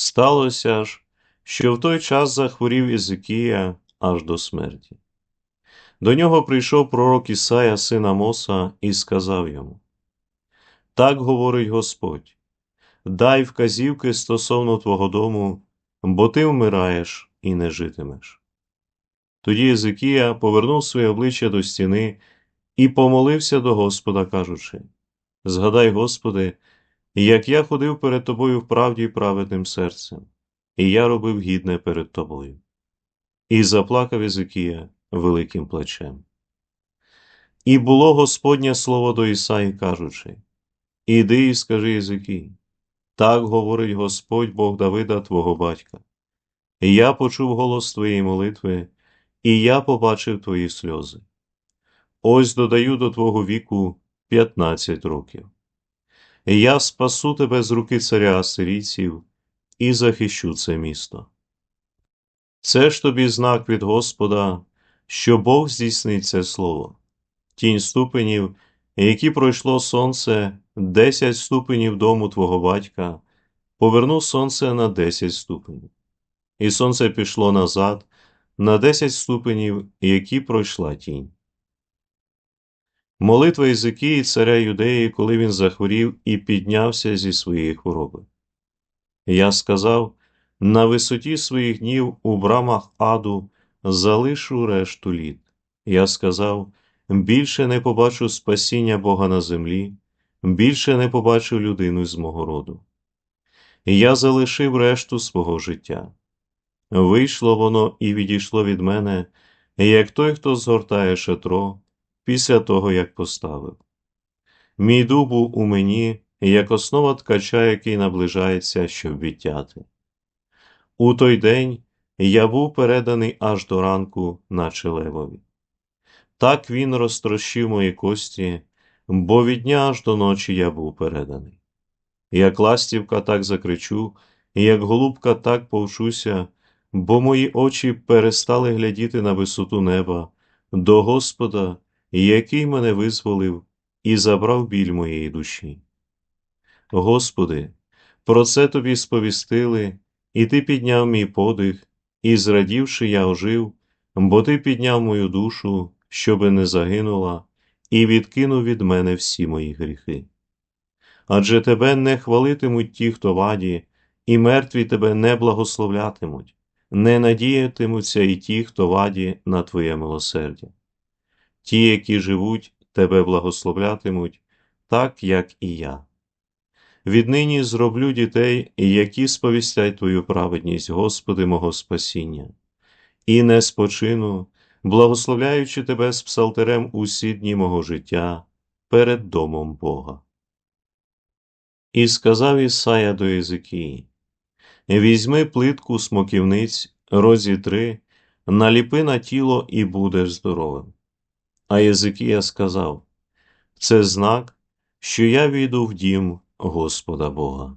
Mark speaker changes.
Speaker 1: Сталося ж, що в той час захворів Ізикія аж до смерті. До нього прийшов пророк Ісая, син Амоса, і сказав йому: Так говорить Господь, дай вказівки стосовно твого дому, бо ти вмираєш і не житимеш. Тоді Єзикія повернув своє обличчя до стіни і помолився до Господа, кажучи: Згадай, Господи, як я ходив перед тобою в правді і праведним серцем, і я робив гідне перед тобою. І заплакав Єзикія великим плачем. І було Господнє слово до Ісаї, кажучи: Іди і скажи Єзикій, так говорить Господь Бог Давида, твого батька. Я почув голос твоєї молитви, і я побачив твої сльози. Ось додаю до твого віку п'ятнадцять років. Я спасу тебе з руки царя асирійців і захищу це місто. Це ж тобі знак від Господа, що Бог здійснить це слово. Тінь ступенів, які пройшло сонце, десять ступенів дому твого батька, поверну сонце на десять ступенів. І сонце пішло назад на десять ступенів, які пройшла тінь. Молитва Ізикії царя Юдеї, коли він захворів і піднявся зі своєї хвороби. Я сказав на висоті своїх днів у брамах аду залишу решту літ. Я сказав більше не побачу спасіння Бога на землі, більше не побачу людину з мого роду. Я залишив решту свого життя. Вийшло воно і відійшло від мене, як той, хто згортає шатро після того, як поставив. Мій дух був у мені, як основа ткача, який наближається, щоб відтяти. У той день я був переданий аж до ранку, наче левові. Так він розтрощив мої кості, бо від дня аж до ночі я був переданий. Як ластівка, так закричу, як голубка, так повчуся, бо мої очі перестали глядіти на висоту неба, до Господа, який мене визволив і забрав біль моєї душі. Господи, про це тобі сповістили, і ти підняв мій подих, і, зрадівши, я ожив, бо ти підняв мою душу, щоби не загинула, і відкинув від мене всі мої гріхи. Адже тебе не хвалитимуть ті, хто ваді, і мертві тебе не благословлятимуть, не надіятимуться і ті, хто ваді на Твоє милосердя. Ті, які живуть, тебе благословлятимуть, так, як і я. Віднині зроблю дітей, які сповістять Твою праведність, Господи, мого спасіння, і не спочину, благословляючи Тебе з псалтерем усі дні мого життя перед домом Бога. І сказав Ісая до Єзикії, Візьми плитку смоківниць, розітри, наліпи на тіло і будеш здоровим. А Єзикія сказав, Це знак, що я війду в дім Господа Бога.